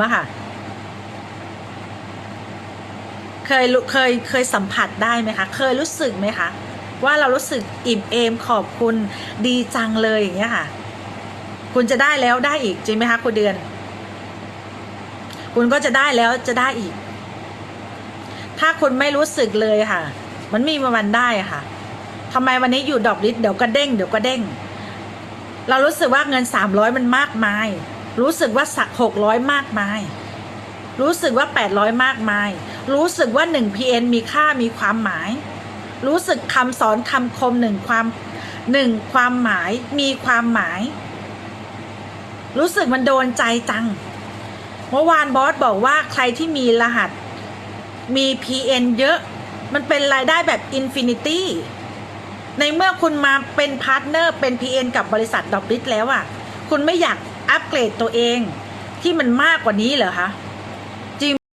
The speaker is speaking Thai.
มาค่ะ เคยเคยเคยสัมผัสได้ไหมคะ เคยรู้สึกไหมคะ ว่าเรารู้สึกอิ่มเอมขอบคุณดีจังเลยอย่างเงี้ยค่ะ คุณจะได้แล้วได้อีกจริงไหมคะคุณเดือน คุณก็จะได้แล้วจะได้อีก ถ้าคุณไม่รู้สึกเลยค่ะ มันไมมีวันได้ค่ะทำไมวันนี้อยู่ดอกลิตเดี๋ยวก็เด้งเดี๋ยวก็เด้ง เรารู้สึกว่าเงินสามร้อยมันมากมาย รู้สึกว่าสักหกร้อยมากมาย รู้สึกว่าแปดร้อยมากมาย รู้สึกว่าหนึ่งพีเอ็นมีค่ามีความหมาย รู้สึกคำสอนคำคมหนึ่งความหนึ่งความหมายมีความหมาย รู้สึกมันโดนใจจัง เมื่อวานบอสบอกว่าใครที่มีรหัสมี PN เยอะ มันเป็นรายได้แบบอินฟินิตี้ในเมื่อคุณมาเป็นพาร์ทเนอร์เป็น PN กับบริษัทดอกบิทแล้วอะ่ะ คุณไม่อยาก อัปเกรดตัวเองที่มันมากกว่านี้เหรอคะ